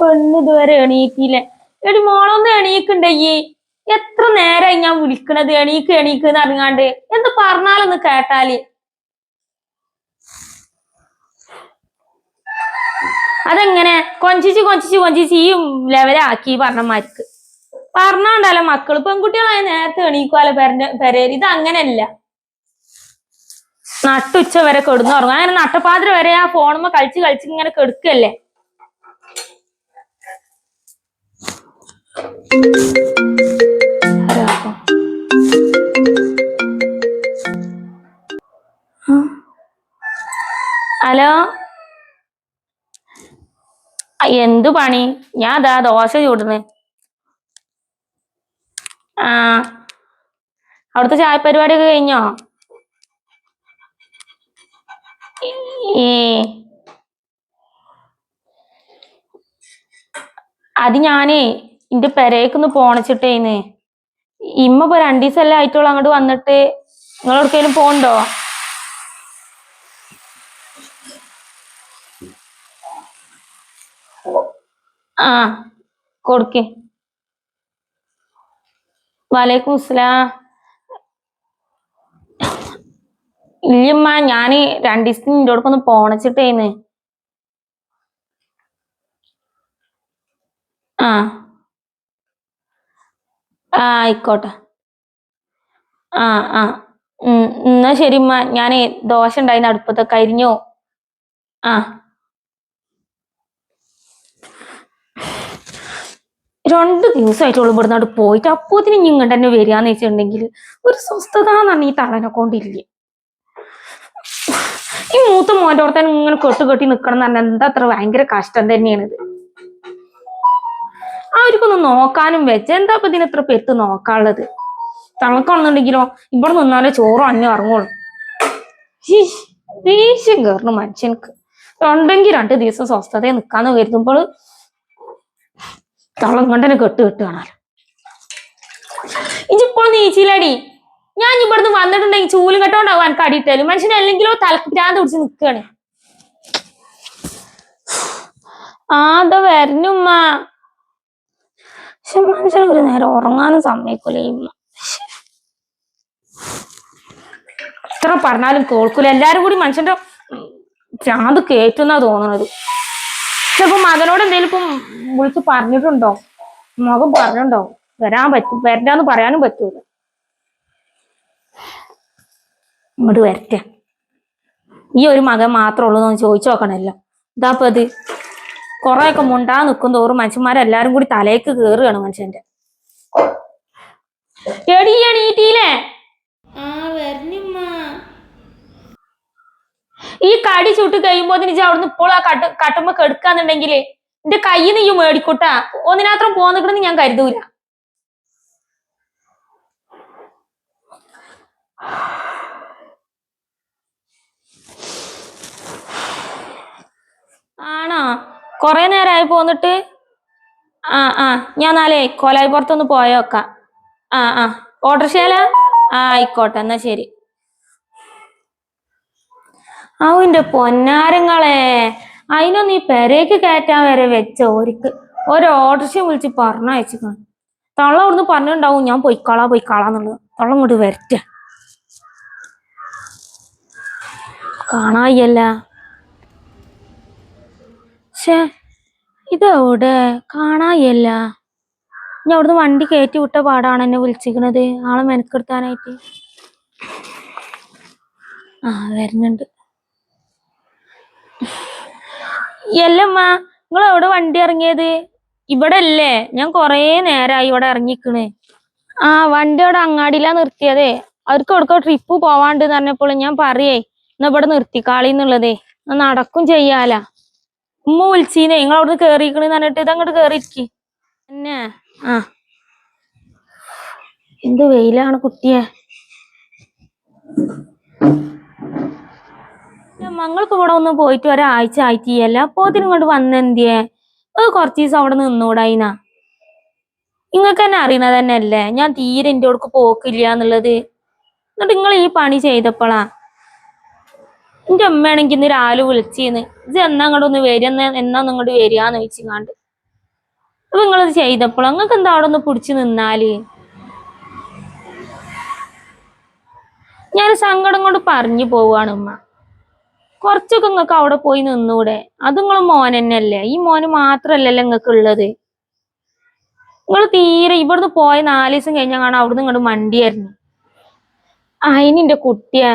പെണ്ണ് ഇതുവരെ എണീക്കില്ലേ എടി മോളൊന്ന് എണീക്കുണ്ടയ്യേ എത്ര നേരായി ഞാൻ വിളിക്കണത്? എണീക്ക് എണീക്ക് എന്ന് അറിഞ്ഞാണ്ട്. എന്ത് പറഞ്ഞാലൊന്ന് കേട്ടാൽ. അതെങ്ങനെ? കൊഞ്ചിച്ച് കൊഞ്ചിച്ച് കൊഞ്ചിച്ച് ഈ ലെവലാക്കി പറഞ്ഞമാർക്ക് പറഞ്ഞാണ്ടല്ലോ മക്കൾ പെൺകുട്ടികളായ നേരത്തെ എണീക്കുവാലോ പെരന്റെ പെരേര് ഇത് അങ്ങനെയല്ല. നട്ടുച്ച വരെ കെടുന്നു ഉറങ്ങും അങ്ങനെ നട്ടപ്പാതിര വരെ ആ ഫോണുമ്മ കളിച്ച് കളിച്ച് ഇങ്ങനെ കെടുക്കല്ലേ ആരാ? ആ. ഹലോ? എന്തു പണി? ഞാൻ അതാ ദോശ ചൂടുന്നു. ആ. അവിടുത്തെ ചായ പരിപാടിയൊക്കെ കഴിഞ്ഞോ? ഏ. അത് ഞാനേ എന്റെ പെരേക്കൊന്ന് പോണച്ചിട്ടേന്ന്. ഇമ്മ ഇപ്പൊ രണ്ടു ദിവസമല്ലേ അങ്ങോട്ട് വന്നിട്ട്. നിങ്ങൾ എവിടേക്കെങ്കിലും പോണ്ടോ? ആ കൊടുക്കേ. വലൈക്കും അസ്സലാം. ഇല്ലമ്മ ഞാൻ രണ്ടു ദിവസത്തിന് നിന്റെ അടുക്കൊന്ന് പോണച്ചിട്ടേന്ന്. ആ. ആ ആയിക്കോട്ടെ. ആ ആ. എന്നാ ശരി ഉമ്മ. ഞാനേ ദോശ ഉണ്ടായിന് അടുപ്പത്തൊക്കെ അരിഞ്ഞോ ആ. രണ്ട് ദിവസമായിട്ടുള്ളൂ ഇവിടുന്ന് അവിടെ പോയിട്ട്. അപ്പോത്തിന് ഇനി ഇങ്ങോട്ട് തന്നെ വരികയെന്ന് വെച്ചിട്ടുണ്ടെങ്കിൽ ഒരു സ്വസ്ഥത എന്നാണ് ഈ തളനെ കൊണ്ടില്ലേ ഈ മൂത്ത മോന്റെ ഓർത്താൻ ഇങ്ങനെ കെട്ടുകെട്ടി നിക്കണം എന്ന് പറഞ്ഞാൽ എന്താ അത്ര ഭയങ്കര കഷ്ടം തന്നെയാണിത്. അവർക്കൊന്ന് നോക്കാനും വെച്ച്. എന്താ ഇപ്പൊ ഇതിന് ഇത്ര പെത്ത് നോക്കാനുള്ളത്? തണുക്കാണെന്നുണ്ടെങ്കിലോ ഇവിടെ നിന്നാലേ ചോറും അഞ്ഞു ഇറങ്ങുള്ളൂ. ദേഷ്യം കയറണം മനുഷ്യൻക്ക്. ഉണ്ടെങ്കിൽ രണ്ട് ദിവസം സ്വസ്ഥതയെ നിൽക്കാന്ന് കരുതുമ്പോൾ തളം കൊണ്ടനെ കെട്ട് കെട്ടുകാണാലോ ഇജിപ്പോൾ നീച്ചിലടി ഞാൻ ഇവിടുന്ന് വന്നിട്ടുണ്ടെങ്കിൽ ചൂലും കെട്ടോണ്ടാവും എനിക്ക് അടിയിട്ടാലും. മനുഷ്യൻ അല്ലെങ്കിലോ തലക്ക് പിടിച്ച് നിൽക്കുകയാണ് ആ അതാ വരണുമ്മ പക്ഷെ മനുഷ്യൻ ഒരു നേരം ഉറങ്ങാനും സമ്മതിക്കൂല. ഈ എത്ര പറഞ്ഞാലും കേൾക്കൂല. എല്ലാരും കൂടി മനുഷ്യന്റെ ഭ്രാന്ത് കേറ്റുന്നാ തോന്നുന്നത് ചിലപ്പോ മകനോട് എന്തെങ്കിലും ഇപ്പം വിളിച്ച് പറഞ്ഞിട്ടുണ്ടോ? മകൻ പറഞ്ഞിട്ടുണ്ടോ? വരാൻ പറ്റും വരണ്ടാന്ന് പറയാനും പറ്റൂല. ഇങ്ങോട്ട് വരട്ടെ. ഈ ഒരു മകൻ മാത്രമേ ഉള്ളൂ എന്ന് ചോദിച്ചു നോക്കണല്ലോ. ഇതാപ്പത് ഇത്. കൊറേയൊക്കെ മുണ്ടാ നിൽക്കും തോറും മനുഷ്യന്മാരെല്ലാരും കൂടി തലേക്ക് കേറുകയാണ് മനുഷ്യന്റെ. എടി വരണിമ്മ. ഈ കടി ചുട്ട് കഴിയുമ്പോ ഇജ്ജ് അവിടുന്ന് ഇപ്പോൾ ആ കട്ട് കട്ടുമ്പോ കെടുക്കാന്നുണ്ടെങ്കിൽ എന്റെ കയ്യിൽ നിന്ന് ഈ മേടിക്കൂട്ടാ. ഒന്നിനാത്രം പോന്നിക്കണെന്ന് ഞാൻ കരുതൂല. ആണോ? കൊറേ നേരമായി പോന്നിട്ട് ആ ആ ഞാൻ നാളെ കോലായിപ്പുറത്തൊന്ന് പോയോക്കാം ആ ആ ഓട്ടർഷേല ആ ആയിക്കോട്ടെ എന്നാ ശരി. അവന്റെ പൊന്നാരങ്ങളെ അതിനൊന്ന് ഈ പെരേക്ക് കയറ്റാൻ വരെ വെച്ച ഓരിക്ക് ഒരു ഓട്ടർഷ വിളിച്ച് പറഞ്ഞയച്ചിക്കണം. തള്ള അവിടുന്ന് പറഞ്ഞിട്ടുണ്ടാവും ഞാൻ പൊയ്ക്കാളാ പൊയ്ക്കാളാന്നുള്ളത് തള്ള ഇങ്ങോട്ട് വരട്ടെ. കാണായ്യല്ല ഷേ ഇതെവിടെ കാണായില്ല. ഞാൻ അവിടുന്ന് വണ്ടി കയറ്റി വിട്ട പാടാണ് എന്നെ വിളിച്ചിരിക്കണത്. ആളെ മെനക്കെടുത്താനായിട്ട്. ആ വരുന്നുണ്ട്. എല്ലമ്മ നിങ്ങൾ എവിടെ വണ്ടി ഇറങ്ങിയത്? ഇവിടെ അല്ലേ ഞാൻ കൊറേ നേരായി ഇവിടെ ഇറങ്ങിക്കണ് ആ വണ്ടി അവിടെ അങ്ങാടിയിലാ നിർത്തിയതേ. അവർക്ക് അവിടെ ട്രിപ്പ് പോവാണ്ട് പറഞ്ഞപ്പോൾ ഞാൻ പറയേ എന്നാ ഇവിടെ നിർത്തിക്കാളിന്നുള്ളതേ എന്നാ നടക്കും ചെയ്യാല. ഉമ്മ വിളിച്ചീനെ. നിങ്ങൾ അവിടുന്ന് കേറിക്കണെന്ന് പറഞ്ഞിട്ട് ഇതങ്ങോട്ട് കേറിയിരിക്കി. എന്നാ? ആ. എന്ത് വെയിലാണ് കുട്ടിയെ? മങ്ങൾക്ക് ഇവിടെ ഒന്ന് പോയിട്ട് ഒരാഴ്ച ആയിട്ടില്ല. അപ്പൊ ഇങ്ങോട്ട് വന്നെന്തിയേ അത് കുറച്ച് ദിവസം അവിടെ നിന്നൂടായിന നിങ്ങൾക്ക് തന്നെ അറിയണത് തന്നെ അല്ലേ ഞാൻ തീരെ എന്റെ അടുക്ക് പോക്കില്ല എന്നുള്ളത്. എന്നിട്ട് നിങ്ങൾ ഈ പണി ചെയ്തപ്പോളാ. എന്റെ അമ്മയാണെങ്കിൽ ഇന്ന് രാവിലെ വിളിച്ചിന്ന്. ഇത് എന്നാ അങ്ങോട്ട് ഒന്ന് വരിക എന്നാ നിങ്ങോട്ട് വരികയെന്ന് ചോദിച്ചിങ്ങാണ്ട്. അപ്പൊ നിങ്ങളത് ചെയ്തപ്പോൾ നിങ്ങൾക്ക് എന്താ അവിടെ ഒന്ന് പിടിച്ചു നിന്നാൽ? ഞാൻ സങ്കടം കൊണ്ട് പറഞ്ഞു പോവാണ് ഉമ്മ. കുറച്ചൊക്കെ നിങ്ങൾക്ക് അവിടെ പോയി നിന്നൂടെ. അത് നിങ്ങൾ മോൻ തന്നെയല്ലേ? ഈ മോന് മാത്രല്ലല്ലോ നിങ്ങൾക്ക് ഉള്ളത്. നിങ്ങൾ തീരെ ഇവിടുന്ന് പോയ നാല് ദിവസം കഴിഞ്ഞാൽ കാണാൻ അവിടുന്ന് ഇങ്ങോട്ട് മണ്ടിയായിരുന്നു അതിനിന്റെ കുട്ടിയെ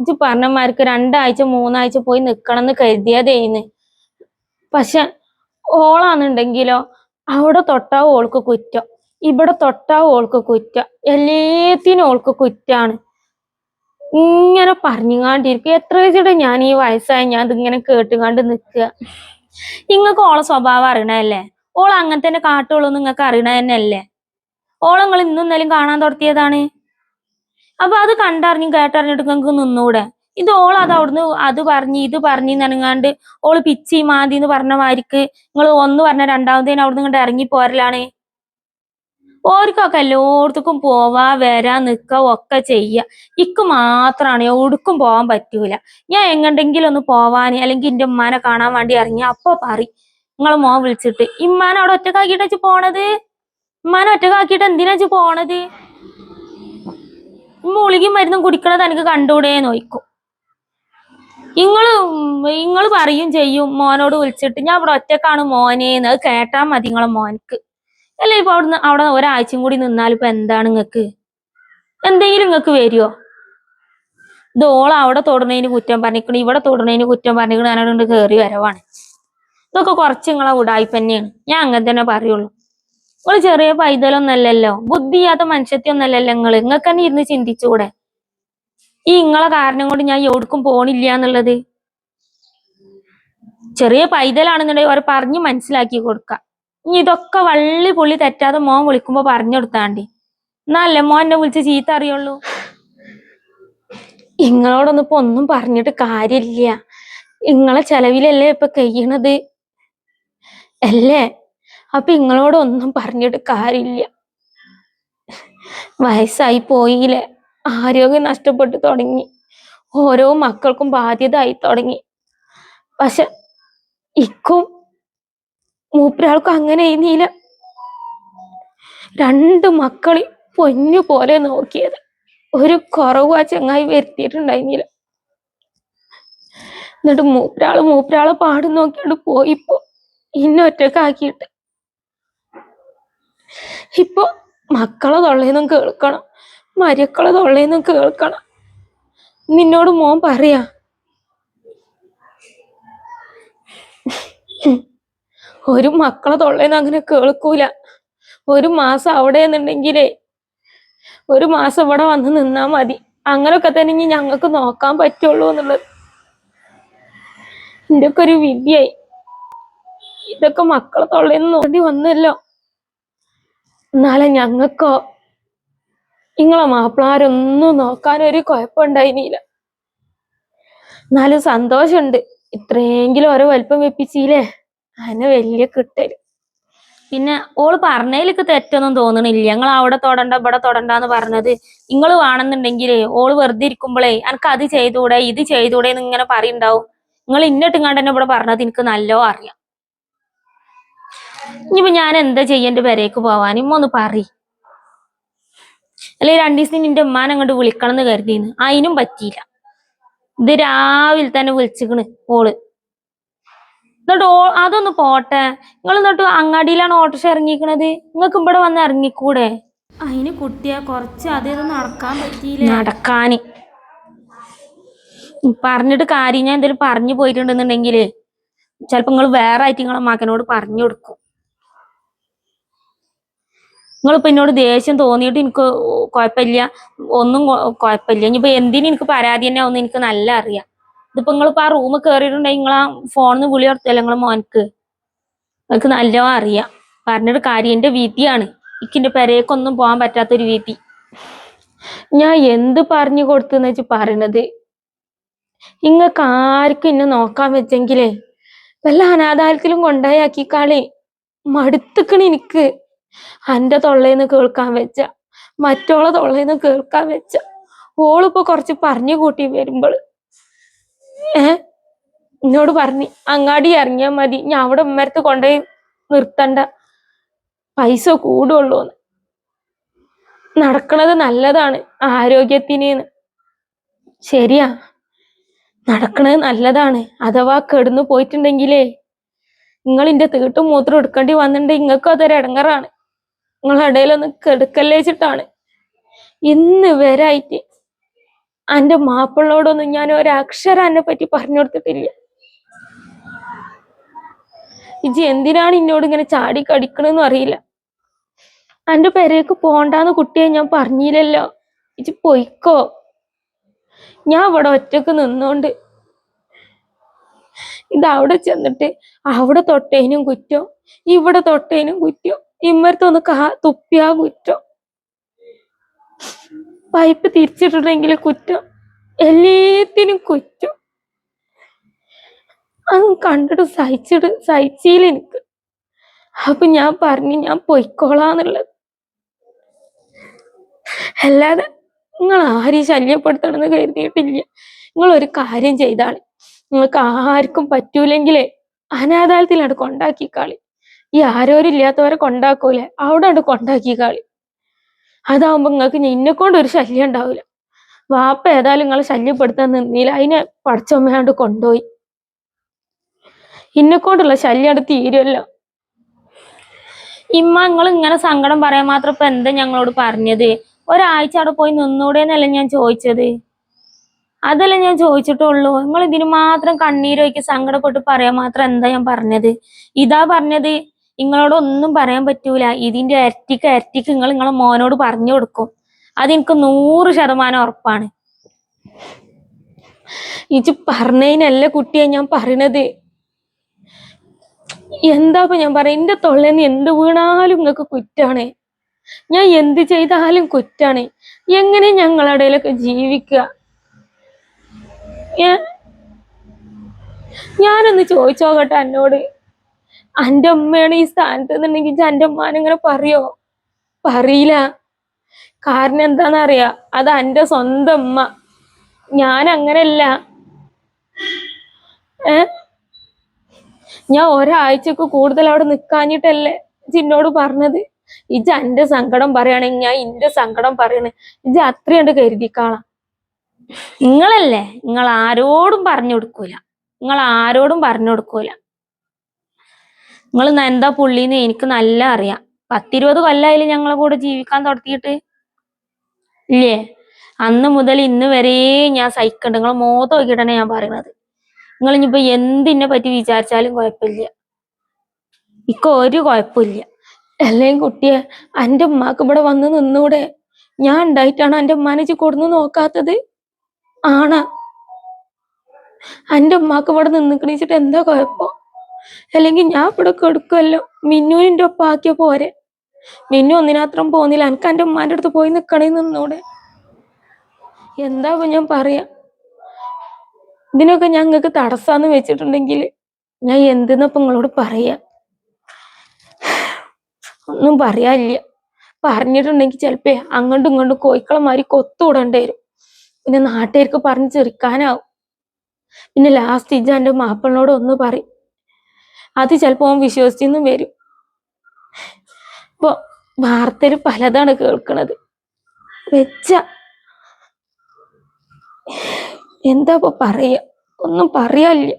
ഇജ്ജ് പറഞ്ഞമാർക്ക് രണ്ടാഴ്ച മൂന്നാഴ്ച പോയി നിക്കണം എന്ന് കരുതിയതേന്ന് പക്ഷെ ഓളാന്നുണ്ടെങ്കിലോ അവിടെ തൊട്ടാ ഓൾക്ക് കുറ്റം. ഇവിടെ തൊട്ടാ ഓൾക്ക് കുറ്റം. എല്ലാത്തിനും ഓൾക്ക് കുറ്റാണ്. ഇങ്ങനെ പറഞ്ഞുകാണ്ടിരിക്കും എത്ര വെച്ചിട്ട് ഞാൻ ഈ വയസ്സായ ഞാൻ ഇതിങ്ങനെ കേട്ടുകാണ്ട് നിൽക്കുക നിങ്ങൾക്ക് ഓളെ സ്വഭാവം അറിയണല്ലേ ഓൾ അങ്ങനെ തന്നെ കാട്ടുള്ളൂ നിങ്ങൾക്ക് അറിയണ തന്നെയല്ലേ ഓളെ ഇന്നും ഇന്നലെയും കാണാൻ തുടത്തിയതാണ്? അപ്പൊ അത് കണ്ടറിഞ്ഞു കേട്ടറിഞ്ഞിട്ട് നിങ്ങൾക്ക് നിന്നൂടെ. ഇത് ഓൾ അത് അവിടുന്ന് അത് പറഞ്ഞ് ഇത് പറഞ്ഞ് നനങ്ങാണ്ട് ഓൾ പിച്ചി മാന്തി എന്ന് പറഞ്ഞ മാരിക്ക് നിങ്ങൾ ഒന്ന് പറഞ്ഞ രണ്ടാമതേന് അവിടുന്ന് ഇങ്ങോട്ട് ഇറങ്ങി പോരലാണ്. ഓർക്കൊക്കെ എല്ലായിടത്തേക്കും പോവാ വരാ നിക്ക ഒക്കെ ചെയ്യ. ഇക്ക് മാത്രാണ് എവിടേക്കും പോവാൻ പറ്റൂല. ഞാൻ എങ്ങണ്ടെങ്കിലും ഒന്ന് പോവാന് അല്ലെങ്കിൽ എന്റെ ഉമ്മാനെ കാണാൻ വേണ്ടി ഇറങ്ങി അപ്പൊ പറി നിങ്ങളെ മോൻ വിളിച്ചിട്ട് ഇമ്മാനെ അവിടെ ഒറ്റക്കാക്കിട്ട് വെച്ച് പോണത്? ഉമ്മാനെ ഒറ്റക്കാക്കിയിട്ട് എന്തിനാ വെച്ച് പോണത്? മുളികയും മരുന്നും കുടിക്കണത് എനിക്ക് കണ്ടൂടെ നോയിക്കും ഇങ്ങൾ ഇങ്ങൾ പറയും ചെയ്യും മോനോട് വിളിച്ചിട്ട്. ഞാൻ ഇവിടെ ഒറ്റക്കാണ് മോനേന്ന് അത് കേട്ടാൽ മതി നിങ്ങളെ മോനക്ക് അല്ല ഇപ്പൊ അവിടുന്ന് അവിടെ ഒരാഴ്ചയും കൂടി നിന്നാൽ ഇപ്പൊ എന്താണ് നിങ്ങക്ക് എന്തെങ്കിലും നിങ്ങക്ക് വരുമോ ഇതോള അവിടെ തൊടുന്നതിന് കുറ്റം പറഞ്ഞിക്കണ് ഇവിടെ തൊടുന്നതിന് കുറ്റം പറഞ്ഞിക്കണ് ഞാനോട് കയറി വരവാണ്. ഇതൊക്കെ കുറച്ച് നിങ്ങളെ ഉടായ്പ തന്നെയാണ് ഞാൻ അങ്ങനെ തന്നെ പറയുള്ളൂ. നിങ്ങൾ ചെറിയ പൈതലൊന്നല്ലല്ലോ? ബുദ്ധിയാത്ത മനുഷ്യത്തൊന്നല്ലല്ലോ നിങ്ങൾ നിങ്ങൾക്ക് തന്നെ ഇരുന്ന് ചിന്തിച്ചുകൂടെ ഈ ഇങ്ങളെ കാരണം കൊണ്ട് ഞാൻ എവിടേക്കും പോണില്ല എന്നുള്ളത്? ചെറിയ പൈതലാണെന്നുണ്ടെങ്കിൽ അവർ പറഞ്ഞ് മനസ്സിലാക്കി കൊടുക്ക. ഇനി ഇതൊക്കെ വള്ളി പുള്ളി തെറ്റാതെ മോൻ വിളിക്കുമ്പോ പറഞ്ഞു കൊടുത്താണ്ടി. എന്നല്ലേ മോൻ എന്നെ വിളിച്ച് ചീത്ത അറിയുള്ളൂ? ഇങ്ങളോടൊന്നും ഇപ്പൊ ഒന്നും പറഞ്ഞിട്ട് കാര്യമില്ല. ഇങ്ങളെ ചെലവിലല്ലേ ഇപ്പൊ കഴിയണത്? അല്ലേ? അപ്പൊ ഇങ്ങളോടൊന്നും പറഞ്ഞിട്ട് കാര്യമില്ല. വയസ്സായി പോയില്ലേ. ആരോഗ്യം നഷ്ടപ്പെട്ടു തുടങ്ങി. ഓരോ മക്കൾക്കും ബാധ്യത ആയി തുടങ്ങി. പക്ഷെ ഇക്കും മൂപ്പരാൾക്കും അങ്ങനെ എഴുതിയില്ല രണ്ട് മക്കളി പൊന്നു പോലെ നോക്കിയത്. ഒരു കുറവ് ആ ചങ്ങായി വരുത്തിയിട്ടുണ്ടായിരുന്നില്ല. എന്നിട്ട് മൂപ്പരാൾ മൂപ്പരാളെ പാടും നോക്കിയാണ്ട് പോയിപ്പോ ഇന്നെ ഇപ്പൊ മക്കളെ തൊള്ളേന്നും കേൾക്കണം മരുക്കളെ തൊള്ളേന്നും കേൾക്കണം. നിന്നോട് മോൻ പറയാ ഒരു മക്കളെ തൊള്ളേന്ന് അങ്ങനെ കേൾക്കൂല. ഒരു മാസം അവിടെ എന്നുണ്ടെങ്കിലേ ഒരു മാസം ഇവിടെ വന്ന് നിന്നാ മതി. അങ്ങനൊക്കെ തന്നെ ഇനി ഞങ്ങൾക്ക് നോക്കാൻ പറ്റുള്ളൂ എന്നുള്ളത്. എന്റെ ഒക്കെ ഒരു വിധിയായി. ഇതൊക്കെ മക്കളെ തൊള്ളേന്ന് നോണ്ടി വന്നല്ലോ. എന്നാലും ഞങ്ങൾക്കോ നിങ്ങളെ മാപ്പിളാരൊന്നും നോക്കാൻ ഒരു കുഴപ്പമുണ്ടായിനില്ല എന്നാലും സന്തോഷമുണ്ട്. ഇത്രയെങ്കിലും ഓരോ വലിപ്പം വെപ്പിച്ചില്ലേ അതിന് വലിയ കിട്ടൽ. പിന്നെ ഓൾ പറഞ്ഞതിലേക്ക് തെറ്റൊന്നും തോന്നണില്ല. ഞങ്ങൾ അവിടെ തൊടണ്ട ഇവിടെ തൊടണ്ടെന്ന് പറഞ്ഞത് നിങ്ങൾ വേണമെന്നുണ്ടെങ്കിലേ ഓൾ വെറുതെ ഇരിക്കുമ്പോഴേ എനിക്ക് അത് ചെയ്തുകൂടെ ഇത് ചെയ്തുകൂടെ എന്ന് ഇങ്ങനെ പറയുണ്ടാവും. നിങ്ങൾ ഇന്നിട്ടും കണ്ടെന്നെ ഇവിടെ പറഞ്ഞത് എനിക്ക് നല്ലോ അറിയാം. ഇനിയിപ്പോ ഞാൻ എന്താ ചെയ്യേണ്ട പെരേക്ക് പോവാൻ? ഇമ്മ ഒന്ന് പറ അല്ലെ രണ്ടു ദിവസം നിന്റെ ഉമ്മാനെ അങ്ങോട്ട് വിളിക്കണം എന്ന് കരുതിന്ന് അതിനും പറ്റിയില്ല. ഇത് രാവിലെ തന്നെ വിളിച്ചിക്കണ് ഓൾ. എന്നിട്ട് ഓ അതൊന്ന് പോട്ടെ. നിങ്ങൾ എന്നിട്ട് അങ്ങാടിയിലാണ് ഓട്ടോ ഇറങ്ങിക്കണത് നിങ്ങൾക്ക് ഇവിടെ വന്ന് ഇറങ്ങിക്കൂടെ? അതിന് കുട്ടിയ കുറച്ച് അതേ നടക്കാൻ പറ്റിയില്ല. നടക്കാന് പറഞ്ഞിട്ട് കാര്യം ഞാൻ എന്തെങ്കിലും പറഞ്ഞു പോയിട്ടുണ്ടെന്നുണ്ടെങ്കിൽ ചിലപ്പോ നിങ്ങൾ വേറെ ആയിട്ട് നിങ്ങളെ മകനോട് പറഞ്ഞു കൊടുക്കും. നിങ്ങളിപ്പോ എന്നോട് ദേഷ്യം തോന്നിയിട്ട് എനിക്ക് കുഴപ്പമില്ല ഒന്നും കുഴപ്പമില്ല ഇനിയിപ്പോ എന്തിനും എനിക്ക് പരാതി തന്നെ ഒന്നും എനിക്ക് നല്ല അറിയാം. ഇതിപ്പോ നിങ്ങളിപ്പോ ആ റൂമ് കയറിയിട്ടുണ്ടെങ്കിൽ നിങ്ങൾ ആ ഫോണിന്ന് വിളി നടത്തിയല്ലേ നിങ്ങളെ മോനക്ക് നിങ്ങൾക്ക് നല്ലോ അറിയാം. പറഞ്ഞൊരു കാര്യം. എന്റെ വിധിയാണ് എനിക്കിന്റെ പെരേക്കൊന്നും പോകാൻ പറ്റാത്തൊരു വീതി. ഞാൻ എന്ത് പറഞ്ഞു കൊടുത്തെന്ന് വെച്ച് പറയണത്? നിങ്ങൾക്ക് ആർക്കും ഇന്നെ നോക്കാൻ വെച്ചെങ്കിലേ വല്ല അനാഥാലത്തിലും കൊണ്ടായി ആക്കിക്കാളി. മടുത്തുക്കണ് എനിക്ക്. അന്റെ തൊള്ളേന്ന് കേൾക്കാൻ വെച്ച മറ്റോളെ തൊള്ളേന്ന് കേൾക്കാൻ വെച്ച. ഓളിപ്പോ കുറച്ച് പറഞ്ഞു കൂട്ടി വരുമ്പോൾ ഏ? എന്നോട് പറഞ്ഞു അങ്ങാടി ഇറങ്ങിയാ മതി. ഞാൻ അവിടെ ഉമ്മരത്ത് കൊണ്ടുപോയി നിർത്തണ്ട. പൈസ കൂടുള്ളൂ നടക്കണത് നല്ലതാണ് ആരോഗ്യത്തിന് ശരിയാ. നടക്കണത് നല്ലതാണ്. അഥവാ കെടുന്നു പോയിട്ടുണ്ടെങ്കിലേ നിങ്ങൾ ഇന്റെ തീട്ടും മൂത്രം എടുക്കേണ്ടി വന്നിട്ടുണ്ടെങ്കിൽ നിങ്ങൾക്കും അതൊരു ഇടങ്ങറാണ് നിങ്ങളെ ഒന്ന് കെടുക്കല്ലേച്ചിട്ടാണ്. ഇന്ന് വരായിട്ട് എന്റെ മാപ്പിളോടൊന്നും ഞാൻ ഒരക്ഷരം എന്നെ പറ്റി പറഞ്ഞു കൊടുത്തിട്ടില്ല. ഇജി എന്തിനാണ് എന്നോട് ഇങ്ങനെ ചാടി കടിക്കണെന്നും അറിയില്ല. അന്റെ പെരേക്ക് പോണ്ടാന്ന് കുട്ടിയെ ഞാൻ പറഞ്ഞില്ലല്ലോ. ഇജി പൊയ്ക്കോ. ഞാൻ ഇവിടെ ഒറ്റയ്ക്ക് നിന്നോണ്ട്. ഇത് അവിടെ ചെന്നിട്ട് അവിടെ തൊട്ടേനും കുറ്റം ഇവിടെ തൊട്ടേനും കുറ്റം. ഇമ്മരത്തൊന്ന് കാ തുപ്പിയാ കുറ്റം. പൈപ്പ് തിരിച്ചിട്ടുണ്ടെങ്കിൽ കുറ്റം. എല്ലാത്തിനും കുറ്റം. അത് കണ്ടിട്ട് സഹിച്ചിട്ട് സഹിച്ചില്ല എനിക്ക്. അപ്പൊ ഞാൻ പറഞ്ഞു ഞാൻ പൊയ്ക്കോളാന്നുള്ളത്. അല്ലാതെ നിങ്ങൾ ആരെയും ശല്യപ്പെടുത്തണമെന്ന് കരുതിയിട്ടില്ല. നിങ്ങൾ ഒരു കാര്യം ചെയ്താളി. നിങ്ങൾക്ക് ആർക്കും പറ്റൂലെങ്കിലേ അനാഥാലയത്തിലാണ് കൊണ്ടാക്കിക്കാളി. ഈ ആരോരും ഇല്ലാത്തവരെ കൊണ്ടാക്കൂലേ? അവിടെ ഉണ്ട് കൊണ്ടാക്കി കളി. അതാവുമ്പോ നിങ്ങൾക്ക് നിന്നെ കൊണ്ട് ഒരു ശല്യം ഉണ്ടാവില്ല വാപ്പ ഏതായാലും നിങ്ങളെ ശല്യപ്പെടുത്താൻ നിന്നില്ല. അതിനെ പടച്ചമ്മയാണ്ട് കൊണ്ടുപോയി ഇന്നെ കൊണ്ടുള്ള ശല്യം അവിടെ തീരുമല്ലോ ഇമ്മ നിങ്ങൾ ഇങ്ങനെ സങ്കടം പറയാൻ മാത്രം ഇപ്പൊ എന്താ ഞങ്ങളോട് പറഞ്ഞത്? ഒരാഴ്ച അവിടെ പോയി നിന്നൂടെന്നല്ലേ ഞാൻ ചോദിച്ചത് അതല്ല ഞാൻ ചോദിച്ചിട്ടുള്ളൂ നിങ്ങൾ ഇതിന് മാത്രം കണ്ണീരൊക്കെ സങ്കടപ്പെട്ട് പറയാൻ മാത്രം എന്താ ഞാൻ പറഞ്ഞത്? ഇതാ പറഞ്ഞത്? നിങ്ങളോട് ഒന്നും പറയാൻ പറ്റൂല. ഇതിന്റെ ഇരട്ടിക്ക് ഇരട്ടിക്ക് നിങ്ങൾ നിങ്ങളെ മോനോട് പറഞ്ഞു കൊടുക്കും. അതെനിക്ക് നൂറ് ശതമാനം ഉറപ്പാണ്. ഇജ് പറഞ്ഞതിനല്ല കുട്ടിയാ ഞാൻ പറയണത്. എന്താപ്പ ഞാൻ പറയാ? എന്റെ തൊള്ളേന്ന് എന്ത് വീണാലും നിങ്ങൾക്ക് കുറ്റാണ്. ഞാൻ എന്ത് ചെയ്താലും കുറ്റാണ്. എങ്ങനെ ഞങ്ങളുടെ ഇടയിലൊക്കെ ജീവിക്കുക? ഞാനൊന്ന് ചോദിച്ചോക്കട്ടെ എന്നോട് അന്റെ ഉമ്മയാണ് ഈ സ്ഥാനത്ത് നിന്നുണ്ടെങ്കിൽ എന്റെ ഉമ്മാനിങ്ങനെ പറയോ? പറയില്ല. കാരണം എന്താന്നറിയാ? അത് എന്റെ സ്വന്തം ഉമ്മ. ഞാൻ അങ്ങനെയല്ല ഏ? ഞാൻ ഒരാഴ്ചക്ക് കൂടുതൽ അവിടെ നിക്കാഞ്ഞിട്ടല്ലേ ചിന്നോട് പറഞ്ഞത്? ഇജ് എന്റെ സങ്കടം പറയുകയാണെങ്കിൽ ഞാൻ ഇന്റെ സങ്കടം പറയണേ. ഇജ് അത്രയുണ്ട് കരുതിക്കാളാം. നിങ്ങളല്ലേ? നിങ്ങൾ ആരോടും പറഞ്ഞു കൊടുക്കൂല. നിങ്ങൾ ആരോടും പറഞ്ഞു കൊടുക്കൂല. നിങ്ങൾ എന്താ പുള്ളിന്ന് എനിക്ക് നല്ല അറിയാം. പത്തിരുപത് കൊല്ലായാലും ഞങ്ങളെ കൂടെ ജീവിക്കാൻ തുടത്തിയിട്ട്? ഇല്ലേ? അന്ന് മുതൽ ഇന്ന് വരെ ഞാൻ സഹിക്കണ്ട്. നിങ്ങൾ മോത നോക്കിയിട്ടാണ് ഞാൻ പറയണത്. നിങ്ങൾ ഇനിയിപ്പോ എന്തിനെ പറ്റി വിചാരിച്ചാലും കുഴപ്പമില്ല. ഇക്ക ഒരു കുഴപ്പമില്ല. അല്ലെങ്കിൽ കുട്ടിയെ? എന്റെ ഉമ്മാക്ക് ഇവിടെ വന്ന് നിന്നൂടെ. ഞാൻ ഉണ്ടായിട്ടാണ് എന്റെ ഉമ്മാനെ കൊടുന്ന് നോക്കാത്തത്. ആണ്. എന്റെ ഉമ്മാക്ക് ഇവിടെ നിന്നിക്കണിച്ചിട്ട് എന്താ കുഴപ്പം? അല്ലെങ്കിൽ ഞാൻ ഇവിടെ കൊടുക്കുമല്ലോ മിന്നുവിന്റെ ഒപ്പം ആക്കിയ പോരെ. മിന്നു ഒന്നിനാത്രം പോന്നില്ല. എനിക്ക് എന്റെ ഉമ്മാന്റെ അടുത്ത് പോയി നിൽക്കണേ നിന്നൂടെ. എന്താ ഞാൻ പറയാ? ഇതിനൊക്കെ ഞങ്ങൾക്ക് തടസ്സാന്ന് വെച്ചിട്ടുണ്ടെങ്കിൽ ഞാൻ എന്തെന്നപ്പം നിങ്ങളോട് പറയാ? ഒന്നും പറയാനില്ല. പറഞ്ഞിട്ടുണ്ടെങ്കിൽ ചിലപ്പോ അങ്ങോട്ടും ഇങ്ങോട്ടും കോയിക്കളമാരി കൊത്തുവിടേണ്ടി വരും. പിന്നെ നാട്ടുകാർക്ക് പറഞ്ഞ് ചെറുക്കാനാവും. പിന്നെ ലാസ്റ്റ് ഇജ എന്റെ മാപ്പിളിനോട് ഒന്ന് പറയും. അത് ചിലപ്പോൾ അവൻ വിശ്വസിച്ചെന്നും വരും. ഇപ്പൊ വാർത്തയിൽ പലതാണ് കേൾക്കണത്. വെച്ച എന്താ ഇപ്പൊ പറയ? ഒന്നും പറയാനില്ല.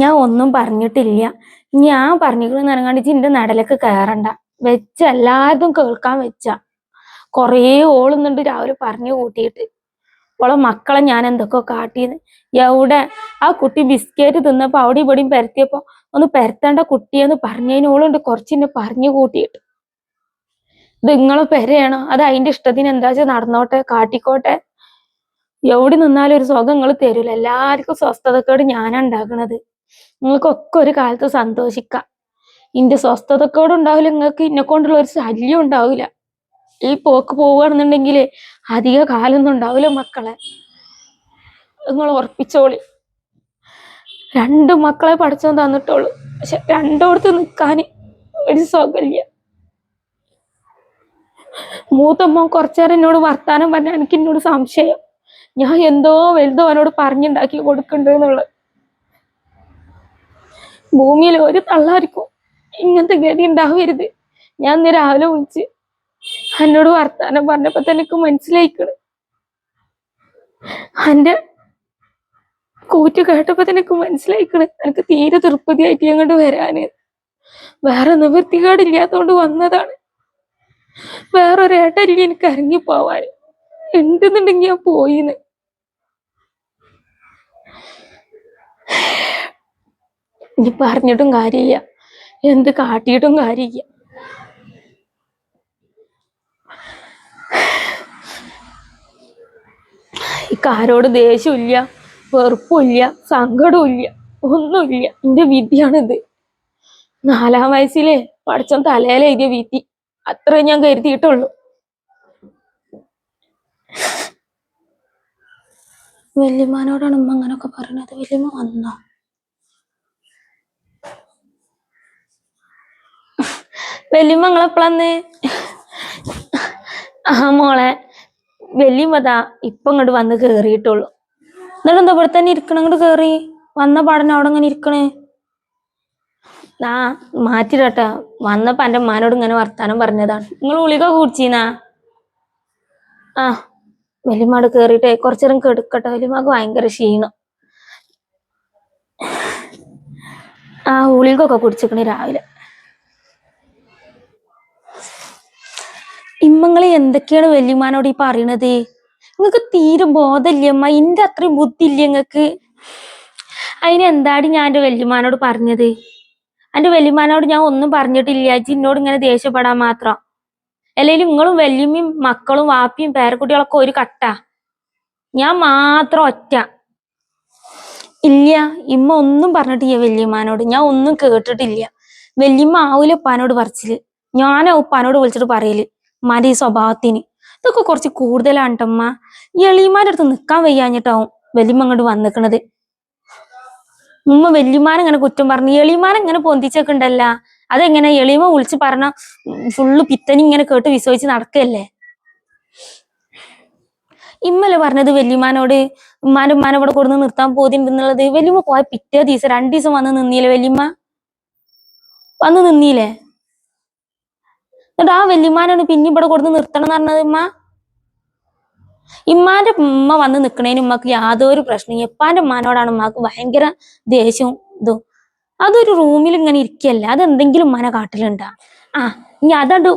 ഞാൻ ഒന്നും പറഞ്ഞിട്ടില്ല. ഞാൻ പറഞ്ഞിരിക്കണെന്ന് ഇറങ്ങാണ്ട് എന്റെ നടലൊക്കെ കയറണ്ട. വെച്ച എല്ലാതും കേൾക്കാൻ വെച്ച. കൊറേ ഓളുന്നുണ്ട് രാവിലെ പറഞ്ഞു കൂട്ടിയിട്ട്. ഓളെ മക്കളെ ഞാൻ എന്തൊക്കെ കാട്ടിയെന്ന് എവിടെ? ആ കുട്ടി ബിസ്ക്കറ്റ് തിന്നപ്പോ അവിടെ ഇവിടെയും പരത്തിയപ്പോ ഒന്ന് പരത്തേണ്ട കുട്ടിയെന്ന് പറഞ്ഞതിനോളുണ്ട്. കുറച്ച് കുറച്ചിന്നെ പറഞ്ഞു കൂട്ടിയിട്ട്. ഇത് നിങ്ങളെ പെരയാണോ? അത് അതിന്റെ ഇഷ്ടത്തിന് എന്താ വെച്ചാൽ നടന്നോട്ടെ കാട്ടിക്കോട്ടെ. എവിടെ നിന്നാലും ഒരു സുഖം നിങ്ങൾ തരൂല. എല്ലാവർക്കും സ്വസ്ഥതക്കേട് ഞാനാ ഉണ്ടാക്കണത് നിങ്ങൾക്കൊക്കെ ഒരു കാലത്ത് സന്തോഷിക്കാം. ഇന്റെ സ്വസ്ഥതക്കേട് ഉണ്ടാവില്ല നിങ്ങൾക്ക് ഇന്നെ കൊണ്ടുള്ള ഒരു ശല്യം ഉണ്ടാവില്ല. ഈ പോക്ക് പോവുകയാണെന്നുണ്ടെങ്കിൽ അധിക കാലൊന്നും ഉണ്ടാവില്ല മക്കളെ. നിങ്ങൾ ഉറപ്പിച്ചോളി. രണ്ട് മക്കളെ പഠിച്ചു തന്നിട്ടുള്ളൂ പക്ഷെ രണ്ടോടത്ത് നിൽക്കാൻ ഒരു സുഖമില്ല മൂത്തമ്മ കുറച്ചേരം എന്നോട് വർത്താനം പറഞ്ഞാൽ എനിക്ക് എന്നോട് സംശയം. ഞാൻ എന്തോ വലുതോ അവനോട് പറഞ്ഞുണ്ടാക്കി കൊടുക്കണ്ടെന്നുള്ളത്. ഭൂമിയിൽ ഒരു തള്ളായിരിക്കും. ഇങ്ങനത്തെ ഗതി ഉണ്ടാവരുത് ഞാൻ ഇന്ന് രാവിലെ വിളിച്ച് എന്നോട് വർത്താനം പറഞ്ഞപ്പോ തന്നെ എനിക്ക് മനസ്സിലായിക്കണ്. എന്റെ കൂറ്റ് കേട്ടപ്പോ തന്നെ എനിക്ക് മനസ്സിലായിക്കണ്. എനിക്ക് തീരെ തൃപ്തിയായിട്ട് അങ്ങോട്ട് വരാന്. വേറെ നിവൃത്തികേടില്ലാത്തോണ്ട് വന്നതാണ്. വേറൊരു ഏട്ടല്ല എനിക്ക് ഇറങ്ങി പോവാൻ ഉണ്ടെന്നുണ്ടെങ്കിൽ ഞാൻ പോയിന്ന്. ഇനി പറഞ്ഞിട്ടും കാര്യമില്ല. എന്ത് കാട്ടിയിട്ടും കാര്യമില്ല. ഇക്ക് ആരോട് ദേഷ്യമില്ല വെറുപ്പില്ല സങ്കടമില്ല ഒന്നുമില്ല. എന്റെ വിധിയാണിത്. നാലാം വയസ്സിലെ പഠിച്ചം തലയിലെഴുതിയ വിധി. അത്രേ ഞാൻ കരുതിയിട്ടുള്ളൂ. വല്യമ്മാനോടാണ് ഉമ്മ അങ്ങനൊക്കെ പറയണത്. വല്യമ്മ വന്നോ? വല്യമ്മ നിങ്ങളെപ്പോഴന്ന് ആ മോളെ. വല്യമ്മതാ ഇപ്പൊ ഇങ്ങോട്ട് വന്ന് കേറിയിട്ടുള്ളൂ. എന്നിട്ട് എന്താ ഇവിടെ തന്നെ ഇരിക്കണം? ഇങ്ങോട്ട് കേറി. വന്ന പാടനെ അവിടെ ഇങ്ങനെ ഇരിക്കണേ. ആ മാറ്റിടട്ടാ. വന്നപ്പോ എന്റെ ഉമ്മാനോട് ഇങ്ങനെ വർത്താനം പറഞ്ഞതാണ്. നിങ്ങൾ ഗുളിക കുടിച്ചീനാ? ആ വലിയമാട് കേറിട്ടെ കുറച്ചേരം കെടുക്കട്ടെ. വലിയമാക്ക് ഭയങ്കര ക്ഷീണം. ആ ഗുളികൊക്കെ കുടിച്ചിക്കണേ രാവിലെ. ഇമ്മങ്ങൾ എന്തൊക്കെയാണ് വല്യമാനോട് ഈ പറയണത്? നിങ്ങക്ക് തീരെ ബോധമില്ല അമ്മ. ഇന്റെ അത്രയും ബുദ്ധി ഇല്ല നിങ്ങക്ക് അതിന് എന്താടി ഞാൻ എന്റെ വല്യമാനോട് പറഞ്ഞത്? എന്റെ വല്യമാനോട് ഞാൻ ഒന്നും പറഞ്ഞിട്ടില്ല. അജി എന്നോട് ഇങ്ങനെ ദേഷ്യപ്പെടാൻ മാത്രം. അല്ലെങ്കിലും നിങ്ങളും വല്യമ്മയും മക്കളും വാപ്പിയും പേരക്കുട്ടികളൊക്കെ ഒരു കട്ട. ഞാൻ മാത്രം ഒറ്റ. ഇല്ല ഇമ്മ ഒന്നും പറഞ്ഞിട്ടില്ല വല്യമ്മാനോട്. ഞാൻ ഒന്നും കേട്ടിട്ടില്ല. വല്യമ്മ ആവൂല ഉപ്പാനോട് പറിച്ചിൽ. ഞാനാ ഉപ്പാനോട് വിളിച്ചിട്ട് പറയൽ. ഉമ്മാന്റെ ഈ സ്വഭാവത്തിന്. ഇതൊക്കെ കുറച്ച് കൂടുതലാണ് കേട്ടമ്മ ഈ എളിയമാരുടെ അടുത്ത് നിക്കാൻ വയ്യാഞ്ഞിട്ടാവും വലിയമ്മ അങ്ങോട്ട് വന്നിക്കണത്. ഉമ്മ വല്യമാനെ ഇങ്ങനെ കുറ്റം പറഞ്ഞു എളിമാനെ ഇങ്ങനെ പൊന്തിച്ചൊക്കെ ഉണ്ടല്ല അതെങ്ങനെ? എളിമ വിളിച്ച് പറഞ്ഞ ഫുള്ള് പിത്തനി ഇങ്ങനെ കേട്ട് വിശ്വസിച്ച് നടക്കല്ലേ? ഇമ്മല പറഞ്ഞത് വല്യമാനോട് ഉമ്മാന്റെ ഉമ്മാനെ ഇവിടെ കൊടുന്ന് നിർത്താൻ പോതിണ്ടെന്നുള്ളത്? വല്യമ്മ പോയ പിറ്റേ ദിവസം രണ്ടു ദിവസം വന്ന് നിന്നില്ലേ വല്യമ്മ? വന്ന് നിന്നീലെ എന്നിട്ട് ആ വല്യമാനാണ് പിന്നെ ഇവിടെ കൊടുത്ത് നിർത്തണം എന്ന് പറഞ്ഞത് ഉമ്മ? ഇമ്മാന്റെ ഉമ്മ വന്ന് നിക്കണേന് ഉമ്മക്ക് യാതൊരു പ്രശ്നം എപ്പാന്റെ ഉമ്മാനോടാണ് ഉമ്മക്ക് ഭയങ്കര ദേഷ്യവും ഇതും. അതൊരു റൂമിൽ ഇങ്ങനെ ഇരിക്കല്ല? അത് എന്തെങ്കിലും ഉമ്മാനെ കാട്ടിലുണ്ടാ? ആ ഇനി അതണ്ട്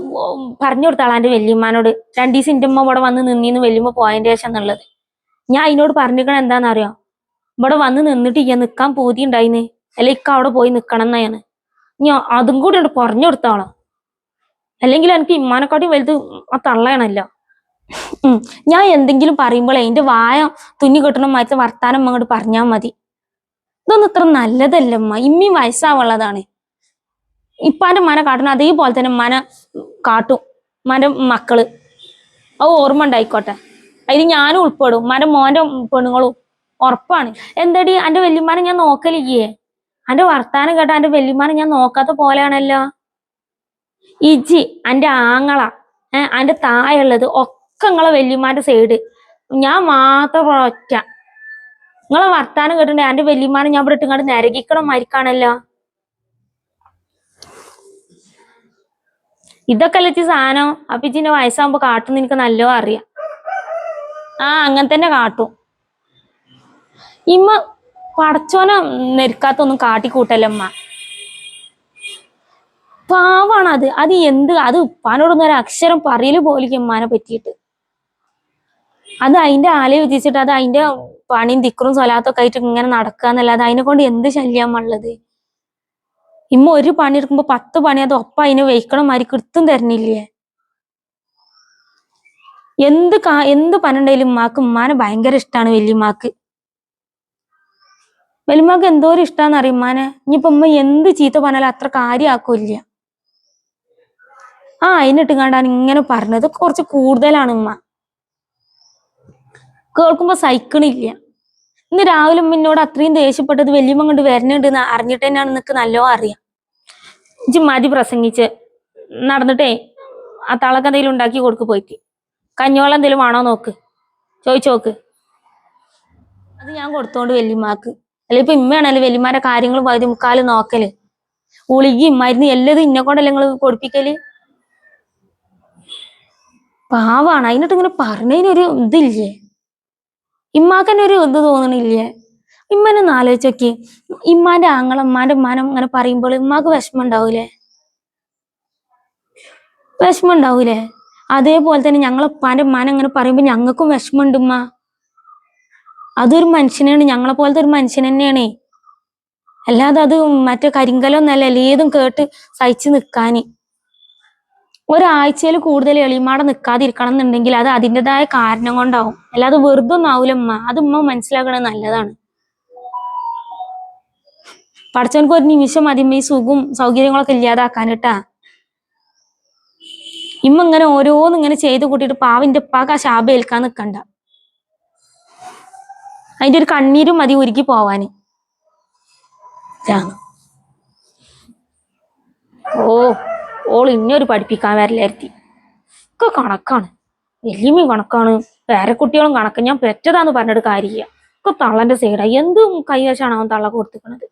പറഞ്ഞു കൊടുത്താളാ എന്റെ വല്യമ്മാനോട്. രണ്ടു ദിവസം എന്റെ ഉമ്മ ഇവിടെ വന്ന് നിന്നീന്ന് വല്യമ്മ പോയതിന്റെ ശേഷം എന്നുള്ളത്. ഞാൻ അതിനോട് പറഞ്ഞിരിക്കണ എന്താണെന്നറിയോ ഇവിടെ വന്ന് നിന്നിട്ട് ഇയാ നിക്കാൻ പോതി ഉണ്ടായിന്ന് അല്ലെ ഇക്ക അവിടെ പോയി നിക്കണം എന്നാണ് ഞാൻ അതും കൂടി ഉണ്ട് പറഞ്ഞു കൊടുത്താളാ? അല്ലെങ്കിൽ എനിക്ക് ഇമ്മാനക്കാട്ടി വലുത് ആ തള്ളയാണല്ലോ. ഞാൻ എന്തെങ്കിലും പറയുമ്പോൾ എന്റെ വായ തുന്നി കെട്ടണം മാറ്റ വർത്താനം അങ്ങോട്ട് പറഞ്ഞാൽ മതി. ഇതൊന്നും ഇത്ര നല്ലതല്ല അമ്മ ഇമ്മി വയസ്സാവുള്ളതാണ്. ഇപ്പാന്റെ മന കാട്ടണം അതേപോലെ തന്നെ മന കാട്ടും. മന്റെ മക്കൾ. അത് ഓർമ്മ ഉണ്ടായിക്കോട്ടെ. അതിന് ഞാനും ഉൾപ്പെടും. മന്റെ മോന്റെ പെണ്ണുങ്ങളും ഉറപ്പാണ്. എന്താടി? എന്റെ വല്യമ്മാനെ ഞാൻ നോക്കലില്ലേ? എന്റെ വർത്താനം കേട്ട എന്റെ വല്യമ്മാനെ ഞാൻ നോക്കാത്ത പോലെയാണല്ലോ. ഇജി എന്റെ ആങ്ങള തായ തായുള്ളത് ഒക്കെ നിങ്ങളെ വല്യമ്മാന്റെ സൈഡ് ഞാൻ മാത്രം ഒറ്റ. നിങ്ങളെ വർത്താനം കേട്ടിട്ടുണ്ട്? എന്റെ വല്യമാനെ ഞാൻ ഇവിടെ ഇട്ടുകൊണ്ട് നരകിക്കണം മരിക്കാണല്ലോ. ഇതൊക്കെ അല്ലെച്ചി സാധനം? അപ്പൊ ഇച്ചിന്റെ വയസ്സാകുമ്പോ കാട്ടുന്ന എനിക്ക് നല്ലോ അറിയാം. ആ അങ്ങനെ തന്നെ കാട്ടും. ഇമ്മ പടച്ചോനെ നെരുക്കാത്തൊന്നും കാട്ടിക്കൂട്ടല്ലമ്മ പാവാണ് അത്. അത് എന്ത്? അത് ഉപ്പാനോടൊന്നും ഒരു അക്ഷരം പറയൽ പോലും ഉമ്മാനെ പറ്റിയിട്ട്. അത് അതിന്റെ ആലയെ വിധിച്ചിട്ട് അത് അതിന്റെ പണിയും തിക്കറും സ്വലാത്തൊക്കെ ആയിട്ട് ഇങ്ങനെ നടക്കുക എന്നല്ലാതെ അതിനെ കൊണ്ട് എന്ത് ശല്യമുള്ളത് ഇമ്മ ഒരു പണി എടുക്കുമ്പോ പത്ത് പണി അത് ഒപ്പം അതിനെ വഹിക്കണം മാതിരി കിട്ടും തരണില്ലേ? എന്ത് കാ എന്ത് പണിണ്ടെങ്കിലും ഉമ്മാക്ക് ഉമ്മാനെ ഭയങ്കര ഇഷ്ടമാണ് വല്യമ്മാക്ക്. വല്യമ്മാക്ക് എന്തോരം ഇഷ്ടമാണെന്ന് അറിയും ഉമ്മാനെ? ഇനിയിപ്പോ ഉമ്മ എന്ത് ചീത്ത പറഞ്ഞാലും അത്ര കാര്യമാക്കൂല്ല. ആ അതിനിട്ട് കണ്ടാൻ ഇങ്ങനെ പറഞ്ഞത്. കുറച്ച് കൂടുതലാണ് ഉമ്മ. കേൾക്കുമ്പോ സഹിക്കണില്ല. ഇന്ന് രാവിലെ ഉമ്മിനോട് അത്രയും ദേഷ്യപ്പെട്ടത് വലിയമ്മ കൊണ്ട് വരണുണ്ട് അറിഞ്ഞിട്ട് തന്നെയാണ് നിനക്ക് നല്ലോ അറിയാം. ഇജ്ജ് മതി പ്രസംഗിച്ച് നടന്നിട്ടേ ആ തളക്ക് എന്തെങ്കിലും ഉണ്ടാക്കി കൊടുക്ക് പോയിട്ട്. കഞ്ഞോളം എന്തെങ്കിലും വേണോ നോക്ക്. ചോദിച്ചു നോക്ക്. അത് ഞാൻ കൊടുത്തോണ്ട് വല്യമ്മക്ക്. അല്ലെ ഇപ്പൊ ഇമ്മയാണല്ലോ വല്യമ്മാരുടെ കാര്യങ്ങൾ പകുതി മുക്കാൽ നോക്കൽ. ഗുളികയും മരുന്ന് എല്ലതും ഇന്നെ കൊണ്ടല്ലേ നിങ്ങൾ കൊടുപ്പിക്കൽ? പാവാണ്. അതിനിട്ട് ഇങ്ങനെ പറഞ്ഞതിനൊരു ഇതില്ലേ? ഒരു ഇത് തോന്നണില്ലേ? ഇമ്മനെ ആലോചിച്ചൊക്കെ ഇമ്മാന്റെ ആങ്ങള ഉമ്മാന്റെ ഉമ്മാനെ ഇങ്ങനെ പറയുമ്പോൾ ഇമ്മാക്ക് വിഷമം ഉണ്ടാവൂലേ വിഷമം ഉണ്ടാവൂലേ അതേപോലെ തന്നെ ഞങ്ങളെ ഉപ്പാന്റെ ഉമ്മാനെ ഇങ്ങനെ പറയുമ്പോൾ ഞങ്ങൾക്കും വിഷമമുണ്ട് ഉമ്മ. അതൊരു മനുഷ്യനാണ്. ഞങ്ങളെ പോലത്തെ ഒരു മനുഷ്യൻ തന്നെയാണ്. അല്ലാതെ അത് മറ്റേ കരിങ്കലൊന്നല്ല ഏതും കേട്ട് സഹിച്ചു നിൽക്കാന് ഒരാഴ്ചയിൽ കൂടുതൽ എളിമാടെ നിൽക്കാതിരിക്കണം എന്നുണ്ടെങ്കിൽ അത് അതിന്റെതായ കാരണം കൊണ്ടാവും. അല്ലാതെ വെറുതെ ഒന്നും ആവില്ല അത് ഉമ്മ മനസ്സിലാക്കണത് നല്ലതാണ്. പഠിച്ചവനക്ക് ഒരു നിമിഷം മതി ഈ സുഖവും സൗകര്യങ്ങളൊക്കെ ഇല്ലാതാക്കാൻ കേട്ടാ. ഇമ്മ ഇങ്ങനെ ഓരോന്ന് ഇങ്ങനെ ചെയ്ത് കൂട്ടിയിട്ട് പാവിന്റെ ഉപ്പാക്ക് ആ ശാപ ഏൽക്കാൻ നിൽക്കണ്ട അതിന്റെ ഒരു കണ്ണീരും മതി ഉരുക്കി പോവാന്. ഓ. ഓൾ ഇന്നൊരു പഠിപ്പിക്കാൻ വരലായിരുത്തി ഒക്കെ കണക്കാണ്. വലിയമ്മയും കണക്കാണ്. വേറെ കുട്ടികളും കണക്ക്. ഞാൻ പെറ്റതാന്ന് പറഞ്ഞിട്ട് കാര്യമില്ല. ഒക്കെ തള്ളന്റെ സൈഡായി എന്തും കൈവശമാണ് അവൻ തള്ള കൊടുത്തിക്കണത്.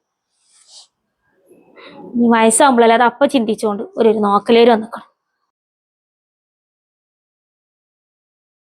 ഇനി വയസ്സാകുമ്പോഴല്ലേ അത് അപ്പൊ ചിന്തിച്ചുകൊണ്ട് ഒരു നോക്കലേര് വന്നിക്കണം.